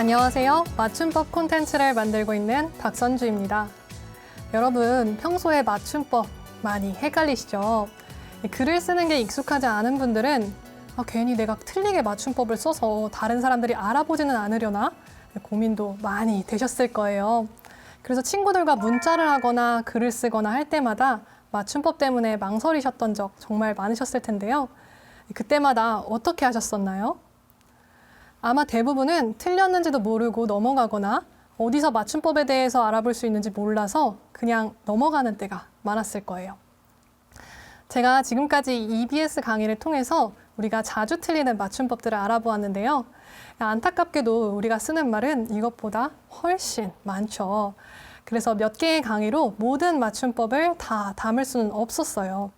안녕하세요. 맞춤법 콘텐츠를 만들고 있는 박선주입니다. 여러분, 평소에 맞춤법 많이 헷갈리시죠? 글을 쓰는 게 익숙하지 않은 분들은 아, 괜히 내가 틀리게 맞춤법을 써서 다른 사람들이 알아보지는 않으려나 고민도 많이 되셨을 거예요. 그래서 친구들과 문자를 하거나 글을 쓰거나 할 때마다 맞춤법 때문에 망설이셨던 적 정말 많으셨을 텐데요. 그때마다 어떻게 하셨었나요? 아마 대부분은 틀렸는지도 모르고 넘어가거나 어디서 맞춤법에 대해서 알아볼 수 있는지 몰라서 그냥 넘어가는 때가 많았을 거예요. 제가 지금까지 EBS 강의를 통해서 우리가 자주 틀리는 맞춤법들을 알아보았는데요. 안타깝게도 우리가 쓰는 말은 이것보다 훨씬 많죠. 그래서 몇 개의 강의로 모든 맞춤법을 다 담을 수는 없었어요.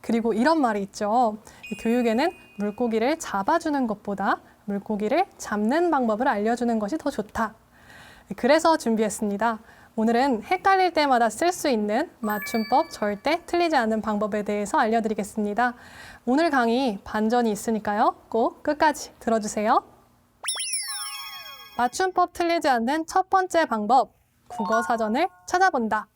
그리고 이런 말이 있죠. 교육에는 물고기를 잡아주는 것보다 물고기를 잡는 방법을 알려주는 것이 더 좋다. 그래서 준비했습니다. 오늘은 헷갈릴 때마다 쓸 수 있는 맞춤법 절대 틀리지 않는 방법에 대해서 알려드리겠습니다. 오늘 강의 반전이 있으니까요. 꼭 끝까지 들어주세요. 맞춤법 틀리지 않는 첫 번째 방법, 국어 사전을 찾아본다.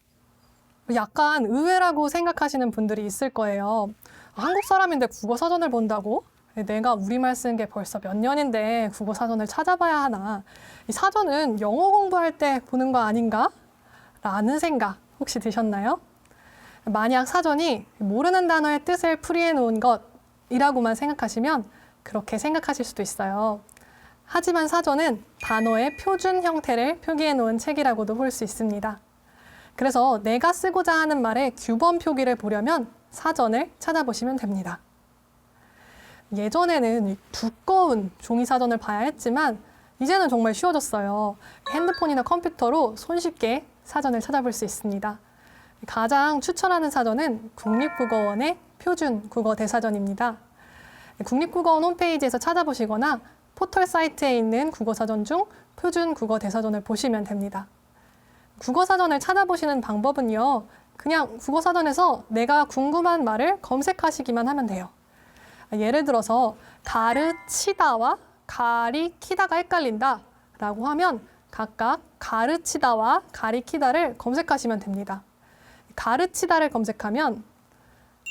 약간 의외라고 생각하시는 분들이 있을 거예요. 한국 사람인데 국어 사전을 본다고? 내가 우리말 쓴 게 벌써 몇 년인데 국어 사전을 찾아봐야 하나. 이 사전은 영어 공부할 때 보는 거 아닌가? 라는 생각 혹시 드셨나요? 만약 사전이 모르는 단어의 뜻을 풀이해 놓은 것이라고만 생각하시면 그렇게 생각하실 수도 있어요. 하지만 사전은 단어의 표준 형태를 표기해 놓은 책이라고도 볼 수 있습니다. 그래서 내가 쓰고자 하는 말의 규범 표기를 보려면 사전을 찾아보시면 됩니다. 예전에는 이 두꺼운 종이 사전을 봐야 했지만 이제는 정말 쉬워졌어요. 핸드폰이나 컴퓨터로 손쉽게 사전을 찾아볼 수 있습니다. 가장 추천하는 사전은 국립국어원의 표준 국어 대사전입니다. 국립국어원 홈페이지에서 찾아보시거나 포털 사이트에 있는 국어 사전 중 표준 국어 대사전을 보시면 됩니다. 국어 사전을 찾아보시는 방법은요, 그냥 국어 사전에서 내가 궁금한 말을 검색하시기만 하면 돼요. 예를 들어서 가르치다와 가리키다가 헷갈린다 라고 하면 각각 가르치다와 가리키다를 검색하시면 됩니다. 가르치다를 검색하면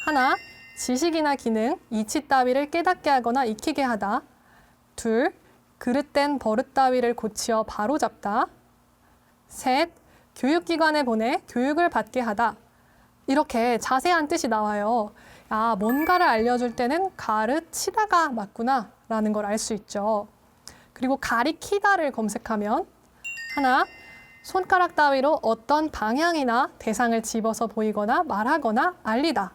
하나, 지식이나 기능, 이치 따위를 깨닫게 하거나 익히게 하다. 둘, 그릇된 버릇 따위를 고치어 바로잡다. 셋, 교육기관에 보내 교육을 받게 하다. 이렇게 자세한 뜻이 나와요. 아, 뭔가를 알려줄 때는 가르치다가 맞구나 라는 걸 알 수 있죠. 그리고 가리키다를 검색하면 하나, 손가락 따위로 어떤 방향이나 대상을 집어서 보이거나 말하거나 알리다.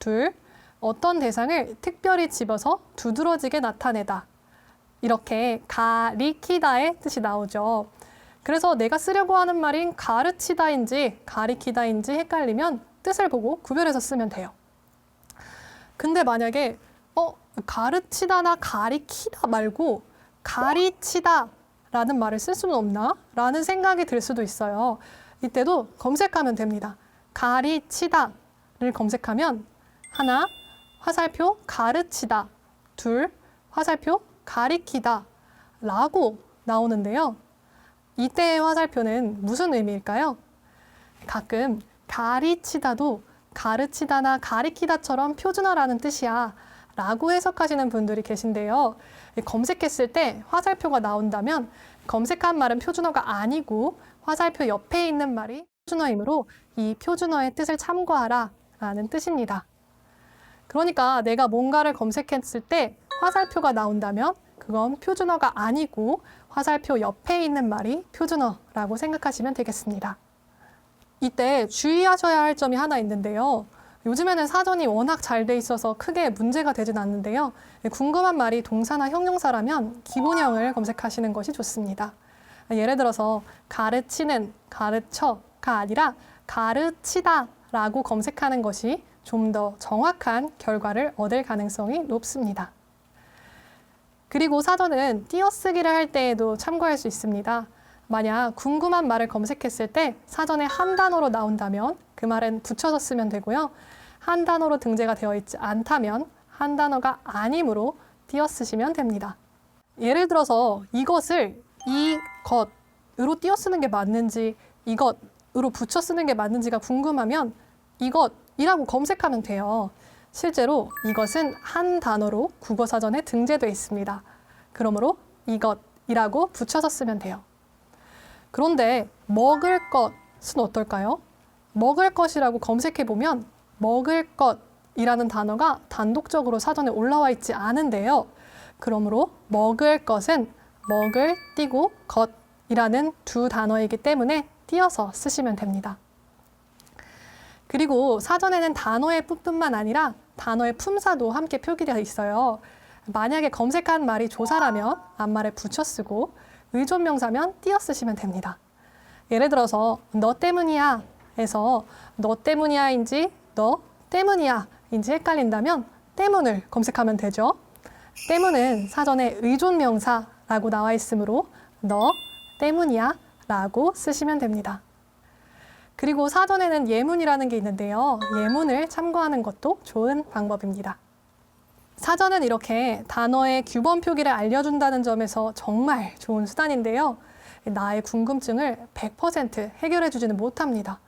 둘, 어떤 대상을 특별히 집어서 두드러지게 나타내다. 이렇게 가리키다의 뜻이 나오죠. 그래서 내가 쓰려고 하는 말인 가르치다인지 가리키다인지 헷갈리면 뜻을 보고 구별해서 쓰면 돼요. 근데 만약에 어 가르치다나 가리키다 말고 가리치다 라는 말을 쓸 수는 없나? 라는 생각이 들 수도 있어요. 이때도 검색하면 됩니다. 가리치다를 검색하면 하나 화살표 가르치다 둘 화살표 가리키다 라고 나오는데요. 이때의 화살표는 무슨 의미일까요? 가끔 가리치다도 가르치다나 가리키다처럼 표준어라는 뜻이야 라고 해석하시는 분들이 계신데요. 검색했을 때 화살표가 나온다면 검색한 말은 표준어가 아니고 화살표 옆에 있는 말이 표준어이므로 이 표준어의 뜻을 참고하라 라는 뜻입니다. 그러니까 내가 뭔가를 검색했을 때 화살표가 나온다면 그건 표준어가 아니고 화살표 옆에 있는 말이 표준어라고 생각하시면 되겠습니다. 이때 주의하셔야 할 점이 하나 있는데요. 요즘에는 사전이 워낙 잘 돼 있어서 크게 문제가 되진 않는데요. 궁금한 말이 동사나 형용사라면 기본형을 검색하시는 것이 좋습니다. 예를 들어서 가르치는, 가르쳐가 아니라 가르치다 라고 검색하는 것이 좀 더 정확한 결과를 얻을 가능성이 높습니다. 그리고 사전은 띄어쓰기를 할 때에도 참고할 수 있습니다. 만약 궁금한 말을 검색했을 때 사전에 한 단어로 나온다면 그 말은 붙여서 쓰면 되고요. 한 단어로 등재가 되어 있지 않다면 한 단어가 아니므로 띄어 쓰시면 됩니다. 예를 들어서 이것을 이것으로 띄어 쓰는 게 맞는지 이것으로 붙여 쓰는 게 맞는지가 궁금하면 이것이라고 검색하면 돼요. 실제로 이것은 한 단어로 국어 사전에 등재되어 있습니다. 그러므로 이것이라고 붙여서 쓰면 돼요. 그런데 먹을 것은 어떨까요? 먹을 것이라고 검색해 보면 먹을 것이라는 단어가 단독적으로 사전에 올라와 있지 않은데요. 그러므로 먹을 것은 먹을 띄고 것이라는 두 단어이기 때문에 띄어서 쓰시면 됩니다. 그리고 사전에는 단어의 뿐만 아니라 단어의 품사도 함께 표기되어 있어요. 만약에 검색한 말이 조사라면 앞말에 붙여 쓰고 의존 명사면 띄어 쓰시면 됩니다. 예를 들어서 너 때문이야 에서 너 때문이야인지 너 때문이야인지 헷갈린다면 때문을 검색하면 되죠. 때문은 사전에 의존 명사라고 나와 있으므로 너 때문이야 라고 쓰시면 됩니다. 그리고 사전에는 예문이라는 게 있는데요. 예문을 참고하는 것도 좋은 방법입니다. 사전은 이렇게 단어의 규범 표기를 알려준다는 점에서 정말 좋은 수단인데요. 나의 궁금증을 100% 해결해 주지는 못합니다.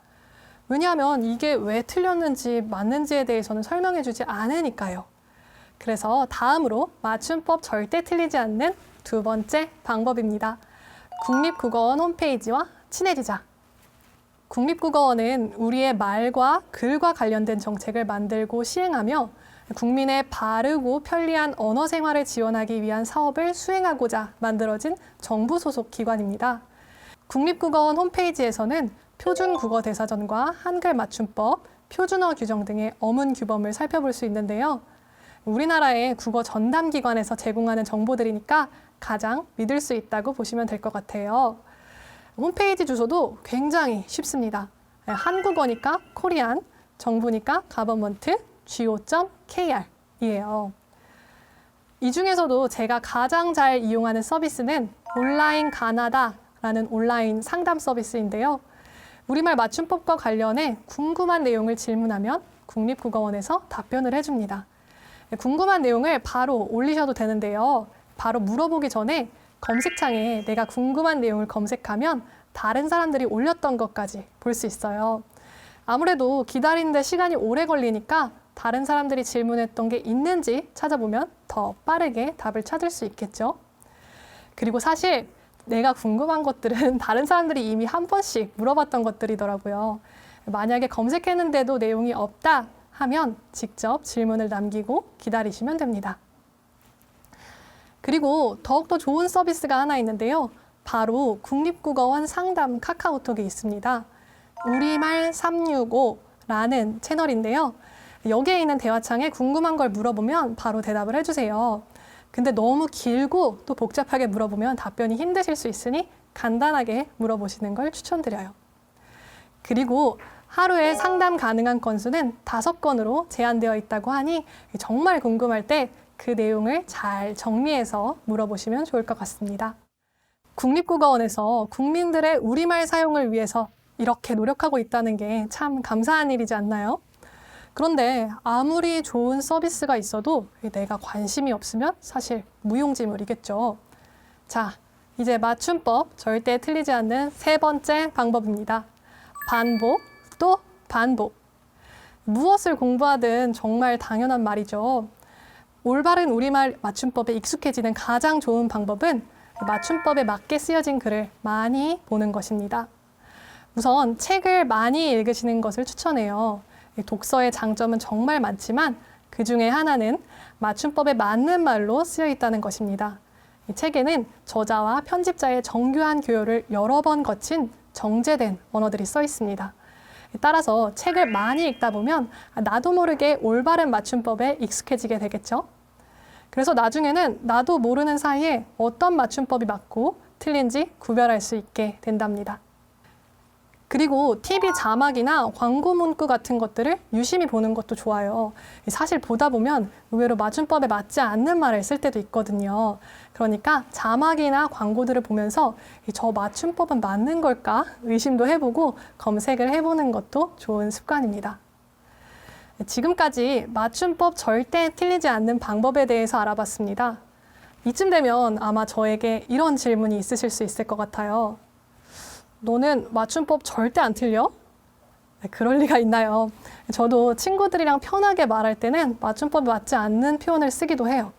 왜냐하면 이게 왜 틀렸는지 맞는지에 대해서는 설명해 주지 않으니까요. 그래서 다음으로 맞춤법 절대 틀리지 않는 두 번째 방법입니다. 국립국어원 홈페이지와 친해지자. 국립국어원은 우리의 말과 글과 관련된 정책을 만들고 시행하며 국민의 바르고 편리한 언어 생활을 지원하기 위한 사업을 수행하고자 만들어진 정부 소속 기관입니다. 국립국어원 홈페이지에서는 표준 국어 대사전과 한글 맞춤법, 표준어 규정 등의 어문 규범을 살펴볼 수 있는데요. 우리나라의 국어 전담 기관에서 제공하는 정보들이니까 가장 믿을 수 있다고 보시면 될 것 같아요. 홈페이지 주소도 굉장히 쉽습니다. 한국어니까 코리안, 정부니까 가버먼트, go.kr이에요. 이 중에서도 제가 가장 잘 이용하는 서비스는 온라인 가나다라는 온라인 상담 서비스인데요. 우리말 맞춤법과 관련해 궁금한 내용을 질문하면 국립국어원에서 답변을 해줍니다. 궁금한 내용을 바로 올리셔도 되는데요. 바로 물어보기 전에 검색창에 내가 궁금한 내용을 검색하면 다른 사람들이 올렸던 것까지 볼 수 있어요. 아무래도 기다리는데 시간이 오래 걸리니까 다른 사람들이 질문했던 게 있는지 찾아보면 더 빠르게 답을 찾을 수 있겠죠. 그리고 사실 내가 궁금한 것들은 다른 사람들이 이미 한 번씩 물어봤던 것들이더라고요. 만약에 검색했는데도 내용이 없다 하면 직접 질문을 남기고 기다리시면 됩니다. 그리고 더욱더 좋은 서비스가 하나 있는데요. 바로 국립국어원 상담 카카오톡이 있습니다. 우리말 365라는 채널인데요. 여기에 있는 대화창에 궁금한 걸 물어보면 바로 대답을 해주세요. 근데 너무 길고 또 복잡하게 물어보면 답변이 힘드실 수 있으니 간단하게 물어보시는 걸 추천드려요. 그리고 하루에 상담 가능한 건수는 다섯 건으로 제한되어 있다고 하니 정말 궁금할 때 그 내용을 잘 정리해서 물어보시면 좋을 것 같습니다. 국립국어원에서 국민들의 우리말 사용을 위해서 이렇게 노력하고 있다는 게 참 감사한 일이지 않나요? 그런데 아무리 좋은 서비스가 있어도 내가 관심이 없으면 사실 무용지물이겠죠. 자, 이제 맞춤법 절대 틀리지 않는 세 번째 방법입니다. 반복 또 반복. 무엇을 공부하든 정말 당연한 말이죠. 올바른 우리말 맞춤법에 익숙해지는 가장 좋은 방법은 맞춤법에 맞게 쓰여진 글을 많이 보는 것입니다. 우선 책을 많이 읽으시는 것을 추천해요. 독서의 장점은 정말 많지만 그 중에 하나는 맞춤법에 맞는 말로 쓰여 있다는 것입니다. 이 책에는 저자와 편집자의 정교한 교열을 여러 번 거친 정제된 언어들이 써 있습니다. 따라서 책을 많이 읽다 보면 나도 모르게 올바른 맞춤법에 익숙해지게 되겠죠. 그래서 나중에는 나도 모르는 사이에 어떤 맞춤법이 맞고 틀린지 구별할 수 있게 된답니다. 그리고 TV 자막이나 광고 문구 같은 것들을 유심히 보는 것도 좋아요. 사실 보다 보면 의외로 맞춤법에 맞지 않는 말을 쓸 때도 있거든요. 그러니까 자막이나 광고들을 보면서 저 맞춤법은 맞는 걸까 의심도 해보고 검색을 해보는 것도 좋은 습관입니다. 지금까지 맞춤법 절대 틀리지 않는 방법에 대해서 알아봤습니다. 이쯤 되면 아마 저에게 이런 질문이 있으실 수 있을 것 같아요. 너는 맞춤법 절대 안 틀려? 네, 그럴 리가 있나요? 저도 친구들이랑 편하게 말할 때는 맞춤법에 맞지 않는 표현을 쓰기도 해요.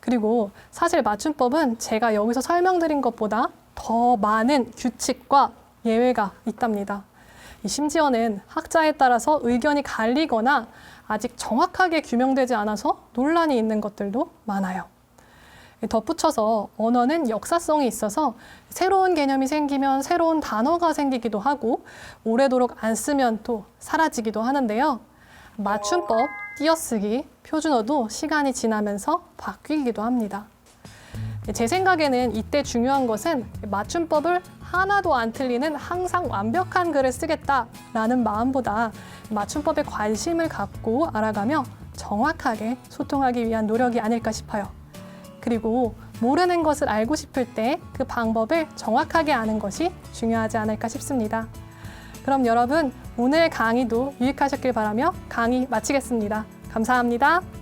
그리고 사실 맞춤법은 제가 여기서 설명드린 것보다 더 많은 규칙과 예외가 있답니다. 이 심지어는 학자에 따라서 의견이 갈리거나 아직 정확하게 규명되지 않아서 논란이 있는 것들도 많아요. 덧붙여서 언어는 역사성이 있어서 새로운 개념이 생기면 새로운 단어가 생기기도 하고 오래도록 안 쓰면 또 사라지기도 하는데요. 맞춤법, 띄어쓰기, 표준어도 시간이 지나면서 바뀌기도 합니다. 제 생각에는 이때 중요한 것은 맞춤법을 하나도 안 틀리는 항상 완벽한 글을 쓰겠다라는 마음보다 맞춤법에 관심을 갖고 알아가며 정확하게 소통하기 위한 노력이 아닐까 싶어요. 그리고 모르는 것을 알고 싶을 때 그 방법을 정확하게 아는 것이 중요하지 않을까 싶습니다. 그럼 여러분 오늘 강의도 유익하셨길 바라며 강의 마치겠습니다. 감사합니다.